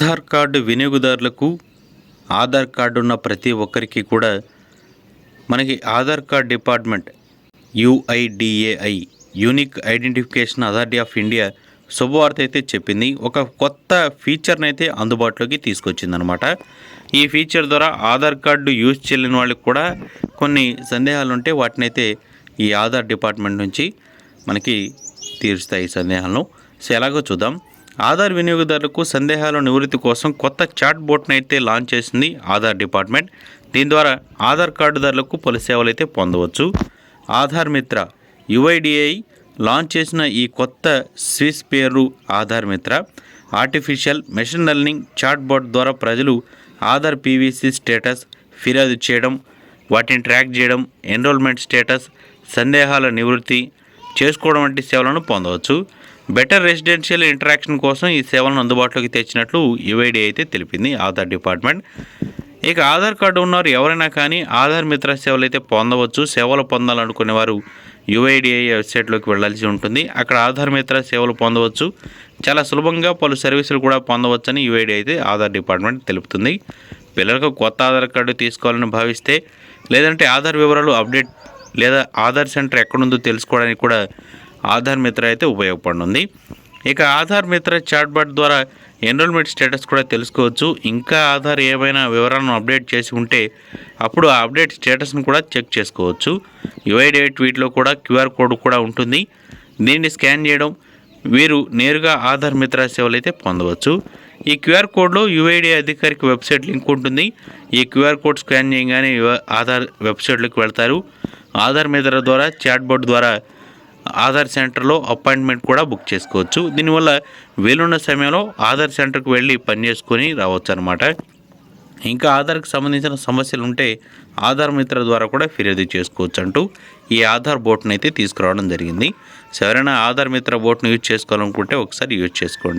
Aadhaar card వినియోగదారులకు Aadhaar card ఉన్న ప్రతి ఒక్కరికి కూడా మనకి Aadhaar card department UIDAI unique identification authority of India శుభవార్త అయితే చెప్పింది. ఒక కొత్త ఫీచర్ని అయితే అందుబాటులోకి తీసుకొచ్చిందనమాట ఈ ఫీచర్ ద్వారా ఆధార్ కార్డు యూజ్ చేయలేని వాళ్ళకి కూడా కొన్ని సందేహాలు ఉంటే వాటిని అయితే ఈ ఆధార్ డిపార్ట్మెంట్ నుంచి మనకి తీరుస్తాయి ఈ సందేహాలను. సో ఎలాగో చూద్దాం. ఆధార్ వినియోగదారులకు సందేహాల నివృత్తి కోసం కొత్త చాట్ బోట్ను అయితే లాంచ్ చేసింది ఆధార్ డిపార్ట్మెంట్. దీని ద్వారా ఆధార్ కార్డుదారులకు పలు సేవలు అయితే పొందవచ్చు. ఆధార్ మిత్ర యుఐడిఐ లాంచ్ చేసిన ఈ కొత్త స్విస్ పేరు Aadhaar Mitra. Artificial machine learning chat bot ద్వారా ప్రజలు ఆధార్ పీవీసీ స్టేటస్ ఫిర్యాదు చేయడం వాటిని ట్రాక్ చేయడం ఎన్రోల్మెంట్ స్టేటస్ సందేహాల నివృత్తి చేసుకోవడం వంటి సేవలను పొందవచ్చు. బెటర్ రెసిడెన్షియల్ ఇంటరాక్షన్ కోసం ఈ సేవలను అందుబాటులోకి తెచ్చినట్లు యుఐడి అయితే తెలిపింది. ఆధార్ డిపార్ట్మెంట్. ఇక ఆధార్ కార్డు ఉన్నవారు ఎవరైనా కానీ ఆధార్ మిత్ర సేవలు అయితే పొందవచ్చు. సేవలు పొందాలనుకునే వారు యుఐడిఐ వెబ్సైట్లోకి వెళ్ళాల్సి ఉంటుంది. అక్కడ ఆధార్ మిత్ర సేవలు పొందవచ్చు. చాలా సులభంగా పలు సర్వీసులు కూడా పొందవచ్చని యుఐడి అయితే ఆధార్ డిపార్ట్మెంట్ తెలుపుతుంది. పిల్లలకు కొత్త ఆధార్ కార్డు తీసుకోవాలని భావిస్తే లేదంటే ఆధార్ వివరాలు అప్డేట్ లేదా ఆధార్ సెంటర్ ఎక్కడుందో తెలుసుకోవడానికి కూడా ఆధార్ మిత్ర అయితే ఉపయోగపడుతుంది ఇక ఆధార్ మిత్ర చాట్బాట్ ద్వారా ఎన్రోల్మెంట్ స్టేటస్ కూడా తెలుసుకోవచ్చు. ఇంకా ఆధార్ ఏమైనా వివరాలను అప్డేట్ చేసి ఉంటే అప్పుడు ఆ అప్డేట్ స్టేటస్ను కూడా చెక్ చేసుకోవచ్చు. యుఐడిఐ ట్వీట్లో కూడా క్యూఆర్ కోడ్ కూడా ఉంటుంది. దీన్ని స్కాన్ చేయడం వీరు నేరుగా ఆధార్ మిత్ర సేవలు అయితే పొందవచ్చు. ఈ క్యూఆర్ కోడ్లో యుఐడి అధికారిక వెబ్సైట్ లింక్ ఉంటుంది. ఈ క్యూఆర్ కోడ్ స్కాన్ చేయగానే ఆధార్ వెబ్సైట్లోకి వెళ్తారు. ఆధార్ మిత్ర ద్వారా చాట్బోర్డ్ ద్వారా ఆధార్ సెంటర్లో అపాయింట్మెంట్ కూడా బుక్ చేసుకోవచ్చు. దీనివల్ల వీలున్న సమయంలో ఆధార్ సెంటర్కి వెళ్ళి పని చేసుకొని రావచ్చు అనమాట ఇంకా ఆధార్కి సంబంధించిన సమస్యలు ఉంటే ఆధార్ మిత్ర ద్వారా కూడా ఫిర్యాదు చేసుకోవచ్చు అంటూ ఈ ఆధార్ బోట్ని అయితే తీసుకురావడం జరిగింది. సో ఎవరైనా ఆధార్ మిత్ర బోట్ను యూజ్ చేసుకోవాలనుకుంటే ఒకసారి యూజ్ చేసుకోండి.